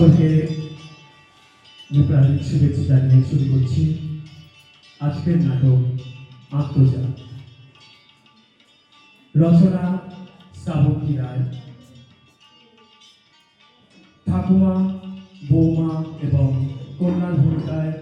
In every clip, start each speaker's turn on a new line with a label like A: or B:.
A: সকলকে প্রাণিক শুভেচ্ছা জানিয়ে শুরু করছি। আজকের নাটক আত্মজা রচনা শ্রাবন্তী রায়। ঠাকুমা, বৌমা এবং কন্যার ভূমিকায়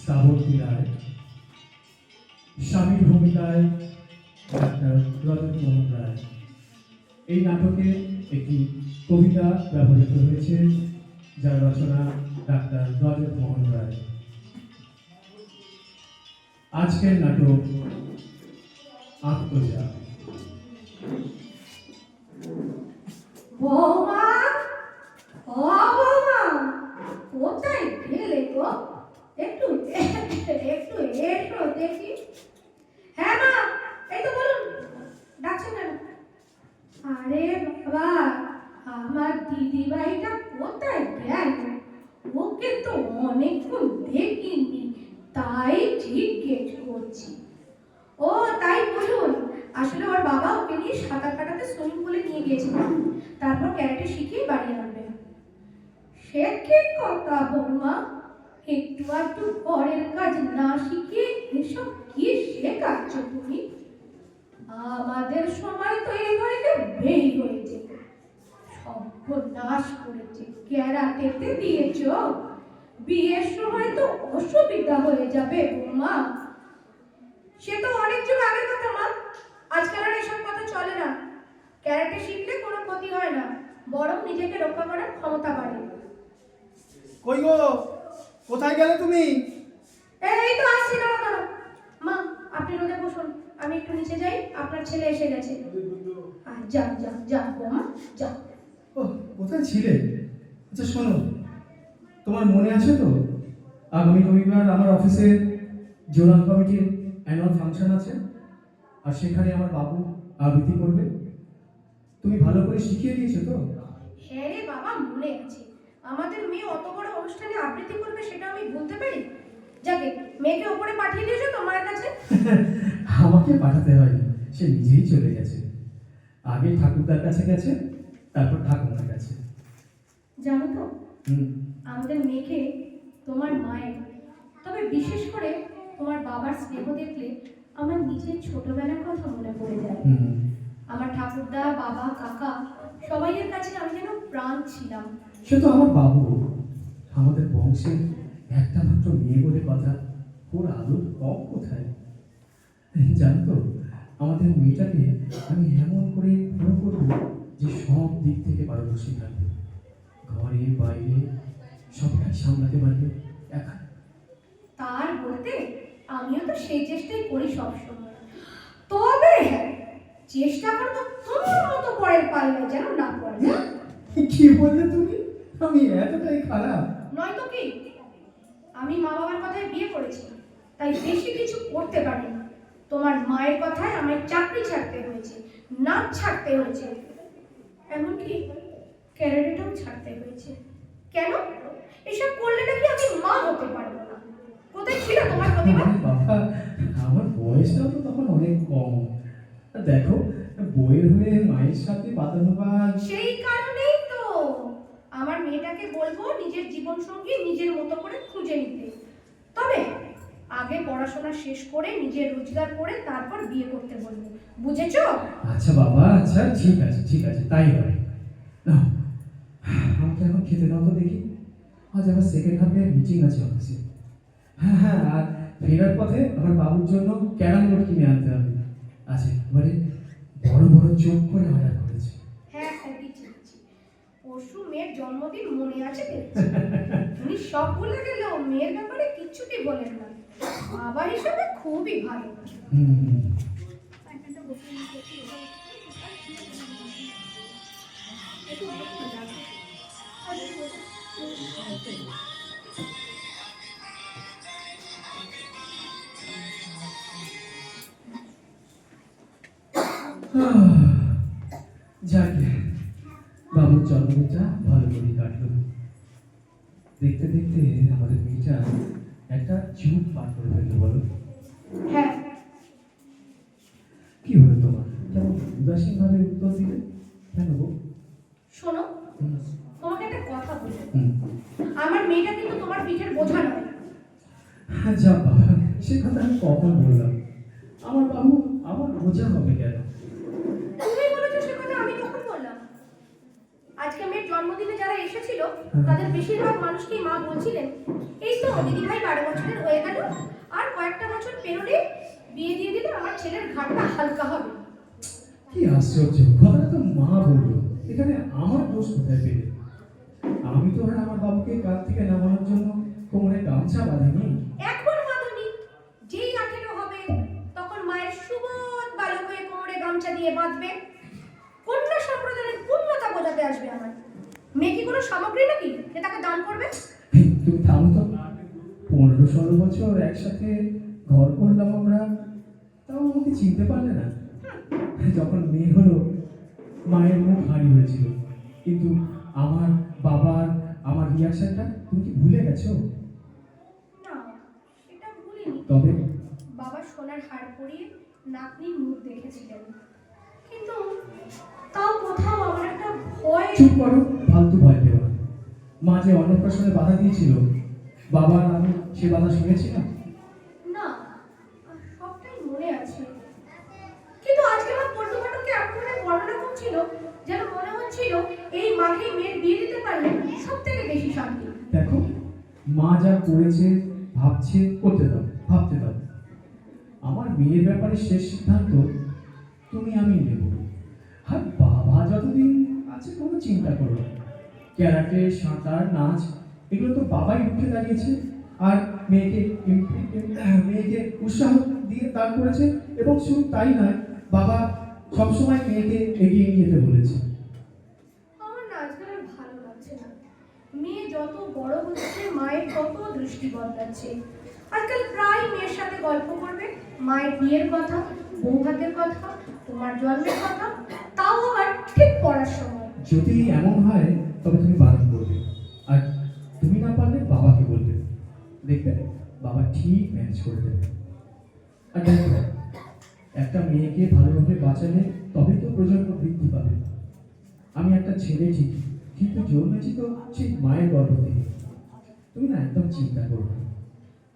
A: শ্রাবন্তী রায়। স্বামীর ভূমিকায় ডাক্তার রজত মোহন রায়। এই নাটকে একটি কবিতা ব্যবহৃত হয়েছে। যার রচনা ডাক্তার রজত মোহন রায়। আজকের নাটক আত্মজা।
B: গো? একটু একটু দেখি। হ্যাঁ আরে বাবা আমার দিদি ভাইটা কোথায় গেল ওকে তো অনেকক্ষণ দেখিনি, তাই জিজ্ঞেস করছি। ও, তাই বলুন। আসলে ওর বাবা ওকে নিয়ে সাঁতার কাটাতে সুইমিং পুলে নিয়ে গিয়েছিল তারপর ক্যারেটে শিখিয়ে বাড়ি আনবে সে কি কথা বৌমা? একটু একটু ঘরের কাজ না শিখে এসব কি শেখাচ্ছ তুমি? আমাদের সময় তো এই বাড়িতে বেই হয়েছে সর্বনাশ করেছে। ক্যারাটেতে দিয়েছ? বিয়ের সময় তো অসুবিধা হয়ে যাবে বৌমা। সে তো অনেক যুগ আগের কথা মা। আজকাল আর এসব কথা চলে না। ক্যারাটে শিখলে কোনো ক্ষতি হয় না বরং নিজেকে রক্ষা করার ক্ষমতা বাড়ে।
C: কই গো? কোথায় গেলে তুমি?
B: এই তো আসছি না মা মা আপনি রোদে বসুন। আমি একটু নিচে যাই আপনার ছেলে এসে গেছে। আর যা যা যা বৌমা যা
A: ও কোথায় ছিলে? আচ্ছা শোনো। তোমার মনে আছে তো? আগামী রবিবার আমার অফিসে জোরাল কমিটির অ্যানুয়াল ফাংশন আছে আর সেখানে আমার বাবু আবৃত্তি করবে। তুমি ভালো করে শিখিয়ে দিয়েছ তো?
B: হ্যাঁ রে বাবা মনে আছে। আমাদের মেয়ে অত বড় অনুষ্ঠানে আবৃত্তি করবে সেটা আমি বলতে পারি? যাকে মেয়েকে ওপরে পাঠিয়ে দিয়েছ তো মায়ের কাছে?
A: আমাকে পাঠাতে হয়নি সে নিজেই চলে গেছে। আগে ঠাকুরদার কাছে গেছে তারপর ঠাকুমার কাছে।
B: জানো তো আমাদের মেয়েকে তোমার মায়ের তবে বিশেষ করে তোমার বাবার স্নেহ দেখলে আমার নিজের ছোটবেলার কথা মনে পড়ে যায়। আমার ঠাকুরদা বাবা কাকা সবাইয়ের কাছে আমি যেন প্রাণ ছিলাম।
A: সে তো আমার বাবু। আমাদের বংশের একটা মাত্র মেয়ে বলে কথা ওর আদর কম কোথায়? জানো তো আমাদের মেয়েটাকে আমি এমন করে বড় করব যে সব দিক থেকে পারদর্শী থাকবে। ঘরে বাইরে সবটাই সামলাতে পারবে একা।
B: তার বলতে আমিও তো সেই চেষ্টাই করি সবসময়। তবে হ্যাঁ চেষ্টা করব তোমার মতো পরের পাল্লায় যেন না পড়ে।
A: কি বললে তুমি? আমি এতটাই খারাপ।
B: নয়তো কি? আমি মা বাবার কথায় বিয়ে করেছি তাই বেশি কিছু করতে পারিনি। তোমার মায়ের কথায় আমায় চাকরি ছাড়তে হয়েছে নাচ ছাড়তে হয়েছে। এমনকি ক্যারিয়ারটাও ছাড়তে হয়েছে। কেন? এসব করলে নাকি আমি মা হতে পারব না। কোথায় ছিল তোমার প্রতিভা?
A: বাবা আমার বয়সটাও তো তখন অনেক কম। দেখো বইয়ের হয়ে মায়ের সাথে বাদানুবাদ
B: সেই কারণেই তো আমার মেয়েটাকে বলব নিজের জীবন সঙ্গী নিজের মতো করে খুঁজে নিতে। তবে আগে পড়াশোনা শেষ করে নিজের রোজগার করে তারপর বিয়ে করতে বলব। বুঝেছ?
A: আচ্ছা বাবা আচ্ছা ঠিক আছে ঠিক আছে তাই হয়। না আমাকে এখন খেতে দাও তো দেখি। আজ আমার সেকেন্ড হাফে মিটিং আছে অফিসে হ্যাঁ হ্যাঁ আর ফেরার পথে আমার বাবুর জন্য ক্যারাম বোর্ড কিনে আনতে হবে। আছে মানে বড় বড় চোখ করে অর্ডার করেছে।
B: হ্যাঁ হ্যাঁ পরশু মেয়ের জন্মদিন মনে আছে উনি সব ভুলে গেলেও মেয়ের ব্যাপারে কিচ্ছুটি বলেন না। বাবা হিসেবে খুবই ভালো।
A: যাকে বাবুর জন্মদিনটা ভালো করে কাটলো। দেখতে দেখতে আমাদের মেয়েটা একটা যুগ পার করে ফেলল বলো।
B: হ্যাঁ।
A: কি হলো তোমার? কেমন উদাসীন ভাবে উত্তর দিলে? কেন গো?
B: শোনো তোমাকে একটা কথা বলি। আমার মেয়েটা কিন্তু তোমার পিঠের বোঝা নয়।
A: হ্যাঁ যা বাবা সে কথা আমি কখন বললাম? আমার বাবু আমার বোঝা হবে কেন
B: তুমি বলেছ সে কথা আমি কখন বললাম আজকে মেয়ের জন্মদিনে যারা এসেছিল তাদের বেশিরভাগ মানুষকেই মা বলছিলেন এই তো দিদি ভাই বারো বছরের হয়ে গেল আর কয়েকটা বছর পেরোলে বিয়ে দিয়ে দিলে আমার ছেলের ঘাটটা হালকা হবে।
A: কি আশ্চর্য কথাটা তো মা বলল। এখানে আমার দোষ কোথায় পেলে? আমি তো আর আমার বাবুকে কাল থেকে নামানোর জন্য কোমরে গামছা বাঁধিনি।
B: এখন বাঁধনি যেই আঠেরো হবে তখন মায়ের সুবোধ বালক হয়ে কোমরে গামছা দিয়ে বাঁধবে। পূর্ণতা আসবে আমার। মেয়ে কি কোনো সামগ্রী নাকি? যে তাকে দান করবে?
A: তুমি থামো তো। পনেরো ষোলো বছর একসাথে ঘর করলাম আমরা। তাও আমাকে চিনতে পারলে না। যখন মেয়ে হলো মায়ের মুখ হারি হয়েছিল। কিন্তু আমার বাবার আমার রিয়াকশনটা তুমি কি ভুলে গেছো?
B: না সেটা ভুলিনি।
A: তবে?
B: বাবা সোনার হার পরিয়ে নাতনির মুখ দেখেছিলেন। কিন্তু তাও কোথাও আমার একটা ভয়
A: চুপ করো ফালতু ভয় পেও না। মা যে অন্নপ্রাশনে বাধা দিয়েছিল বাবা আমি সে বাধা শুনেছিলাম
B: না? সবটাই মনে আছে। কিন্তু আজকে আমার পল্টুপাটুকে এমন করে বর্ণনা করছিল যেন মনে হচ্ছিল এই মাকে মেয়ের বিয়ে দিতে পারলে সব থেকে বেশি শান্তি।
A: দেখো মা যা করেছে ভাবছে করতে দাও ভাবতে দাও। আমার মেয়ের ব্যাপারে শেষ সিদ্ধান্ত তুমি আমি নেব। আর বাবা, যতদিন আছে কোনো চিন্তা করো ক্যারাটে, সাঁতার, নাচ, এগুলো তো বাবাই উঠে দাঁড়িয়েছে। আর মেয়েকে মেয়েকে উৎসাহ দিয়ে দান করেছে, এবং শুধু তাই নয়, বাবা সবসময় মেয়েকে এগিয়ে নিয়ে বলেছে।
B: আমার না আজকাল আর ভালো লাগছে না। মেয়ে যত বড় হচ্ছে, মায়ের তত দৃষ্টি বদলাচ্ছে। আজকাল প্রায় মেয়ের সাথে গল্প করবে, মায়ের বিয়ের কথা বউ ভাতের কথা তোমার জন্মের কথা তাও আবার ঠিক পড়ার সময়।
A: যদি এমন হয় তবে তুমি বারণ করবে আর তুমি না পারলে বাবাকে বলবে। দেখবে বাবা ঠিক ম্যানেজ করে দেবে। আর দেখো একটা মেয়েকে ভালোভাবে বাঁচালে তবে তো প্রজন্ম বৃদ্ধি পাবে। আমি একটা ছেলে ঠিক কিন্তু জন্মেছি তো ঠিক মায়ের গর্ভ থেকে। তুমি না একদম চিন্তা করো না।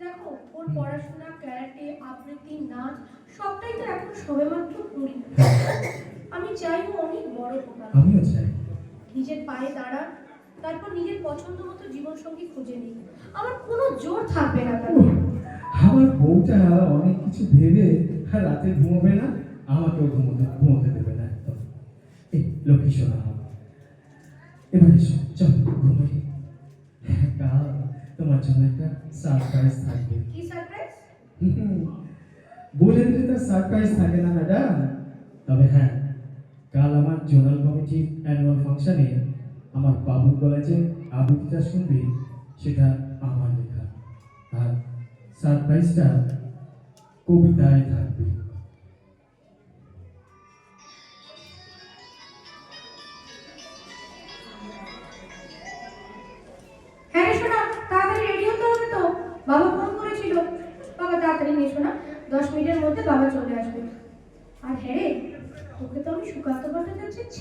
B: দেখো ওর পড়াশোনা ক্যারাটে আবৃত্তি নাচ সবটাই তো এখন সবেমাত্র করি আমি চাই ও অনেক বড় হোক।
A: আমিও চাই।
B: নিজের পায়ে দাঁড়া তারপর নিজের পছন্দ মতো জীবনসঙ্গী খুঁজে নিন আমার কোনো জোর থাকবে না তাতে।
A: আমার বউটা অনেক কিছু ভেবে রাতে ঘুমোবে না আমাকেও ঘুমোতে ঘুমোতে দেবে না একদম। এই লক্ষ্মী শোনা এবার এসো চল ঘুমাই কাল তোমার জন্য একটা সারপ্রাইজ থাকবে।
B: কি সারপ্রাইজ
A: বলে দিলে তার সারপ্রাইজ থাকে না দাদা তবে হ্যাঁ কাল আমার জোনাল কমিটির অ্যানুয়াল ফাংশনে আমার বাবুর যে আবৃত্তিটা শুনবে, সেটা আমার লেখা। আর সারপ্রাইজটা কবিতায় থাকবে।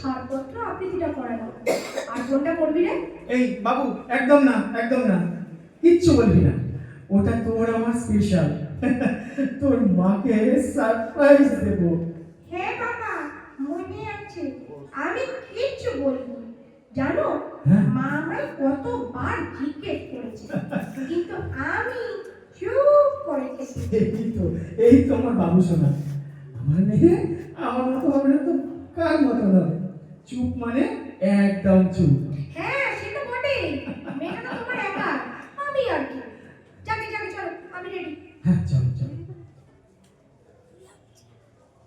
B: ছাড়পত্র আবৃত্তিটা করালাম আর কোনটা করবি রে?
A: এই বাবু একদম না একদম না। কিচ্ছু বলবি না। ওটা তোর আমার স্পেশাল তোর মাকে সারপ্রাইজ দেবো।
B: হ্যাঁ বাবা মনে আছে। আমি কিচ্ছু বলিনি। জানো
A: হ্যাঁ।
B: মা আমায় কতবার জিজ্ঞেস করেছে। কিন্তু আমি চুপ করে
A: এই তো এই তো আমার বাবু শোনা আমার মেয়ে আমার মতো হবে না তো কার মতো হবে? চুপ মানে একদম চুপ।
B: হ্যাঁ সে তো বটেই। মেয়েটা তো তোমার একা। আমি আর কি। যাকে যাকে চলো আমি রেডি
A: হ্যাঁ চল চল।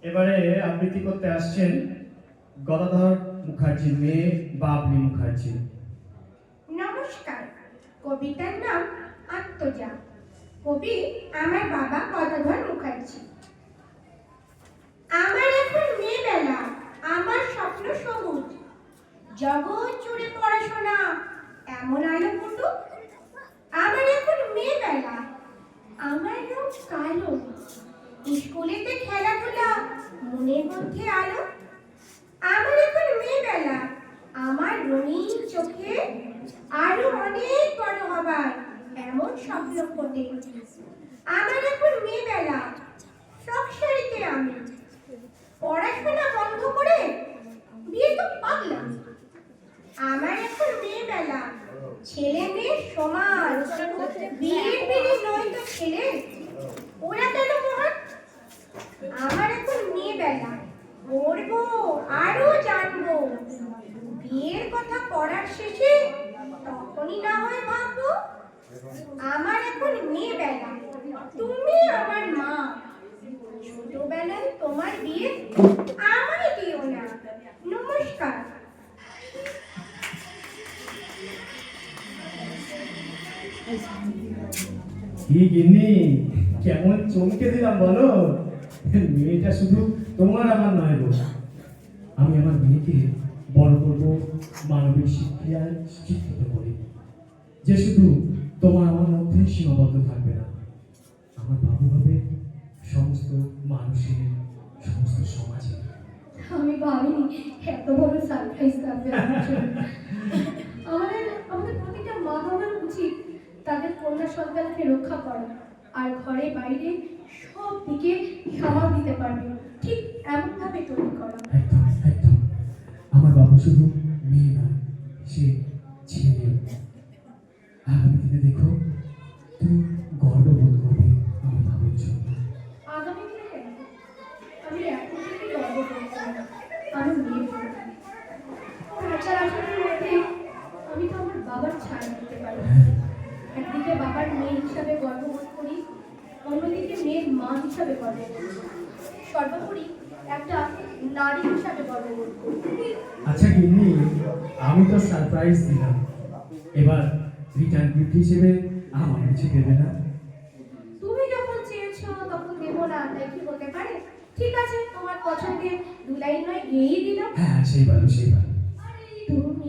C: এবারে আবৃত্তি করতে আসছেন গদাধর মুখার্জি মেয়ে বাবলি মুখার্জি।
B: নমস্কার। কবিতার নাম আত্মজা। কবি আমার বাবা গদাধর মুখার্জি আমার এখন মেয়েবেলা আমার স্বপ্ন সবুজ জগৎ জুড়ে পড়াশোনা এমন আলো ফুটুক আমার এখন মেয়েবেলা আমার রূপ কালো স্কুলেতে খেলাধুলা মনের মধ্যে আলো আমার এখন মেয়েবেলা আমার রঙিন চোখে আরও অনেক বড় হবার এমন স্বপ্ন আমার এখন মেয়েবেলা। সংসারিতে আমি। পড়াশোনা বন্ধ করে বিয়ে তো পাগলাম। আমার এখন মেয়েবেলা। ছেলে মেয়ে সমান বিয়ের বিয়ে নয় তো ছেলে। ওরা কেন মহান? আমার এখন মেয়েবেলা। পড়ব, আরও জানব। বিয়ের কথা পড়ার শেষে তখনই না হয় ভাববো আমার এখন মেয়েবেলা। তুমি আমার মা। ছোটবেলায় তোমার বিয়ে আমায় দিও না। নমস্কার।
A: কি গিন্নি? কেমন চমকে দিলাম বলো? মেয়েটা শুধু তোমার আমার নয় গো। আমি আমার মেয়েকে বড় করব, মানবিক শিক্ষায় শিক্ষিত করি। যে শুধু তোমার আমার মধ্যে সীমাবদ্ধ থাকবে না। আমার বাবু হবে সমস্ত মানুষের সমস্ত সমাজের।
B: আমি ভাবিনি এত বড় সারপ্রাইজ থাকবে আমাদের আমাদের প্রতিটা মা বাবার উচিত তাদের কন্যা সন্তানকে রক্ষা করা। আর ঘরে বাইরে সব দিকে সামাল দিতে পারবে। ঠিক এমনভাবে তৈরি করা।
A: একদম একদম। আমার বাবু শুধু মেয়ে নয় সে দিনে দেখো তুমি গর্ববোধ করবে আমার জন্য
B: আগামী আমি এখন থেকে গর্ব করছি মধ্যে আমি তো আমার বাবার ছায়া দিতে পারি।
A: হ্যাঁ।
B: একদিকে বাবার মেয়ে হিসাবে গর্ববোধ করি অন্যদিকে মেয়ের মা হিসাবে গর্ববোধ করি। সর্বোপরি একটা নারী হিসাবে গর্ববোধ করি।
A: আচ্ছা গিন্নি আমি তো সারপ্রাইজ দিলাম। এবার রিটার্ন গিফট হিসেবে আমার কিছু দেবে না।
B: তুমি যখন চেয়েছো তখন দেবো না তাই কি হতে পারে? ঠিক আছে তোমার পছন্দের দু লাইন নয় গেয়েই দিলাম।
A: হ্যাঁ সেই ভালো সেই ভালো।
B: তুমি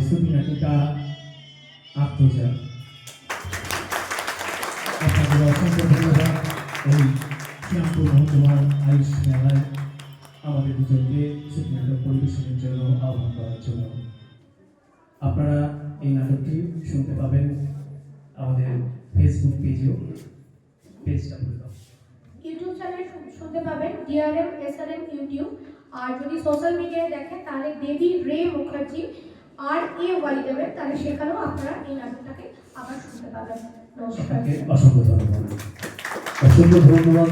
A: আমাদের সুবিনাটিকা আত্মজা আপনাদের অসংখ্য ধন্যবাদ। এই শ্যামপুর মহকুমার আয়ুষ মেলায় আমাদের দুজনকে সুবিনাটক পরিবেশনের জন্য আহ্বান করার জন্য। আপনারা এই নাটকটি শুনতে পাবেন আমাদের ফেসবুক পেজেও। পেজটা বলে দাও।
B: ইউটিউব চ্যানেলে শুনতে পাবেন ডিআরএম এসআরএম ইউটিউব আর যদি সোশ্যাল মিডিয়ায় দেখেন, তাহলে দেবী রে মুখার্জি আর এ ওয়াই দেবেন তাহলে সেখানেও আপনারা এই নাটকটাকে আবার শুনতে পাবেন। নমস্কার।
A: অসংখ্য ধন্যবাদ। অসংখ্য ধন্যবাদ।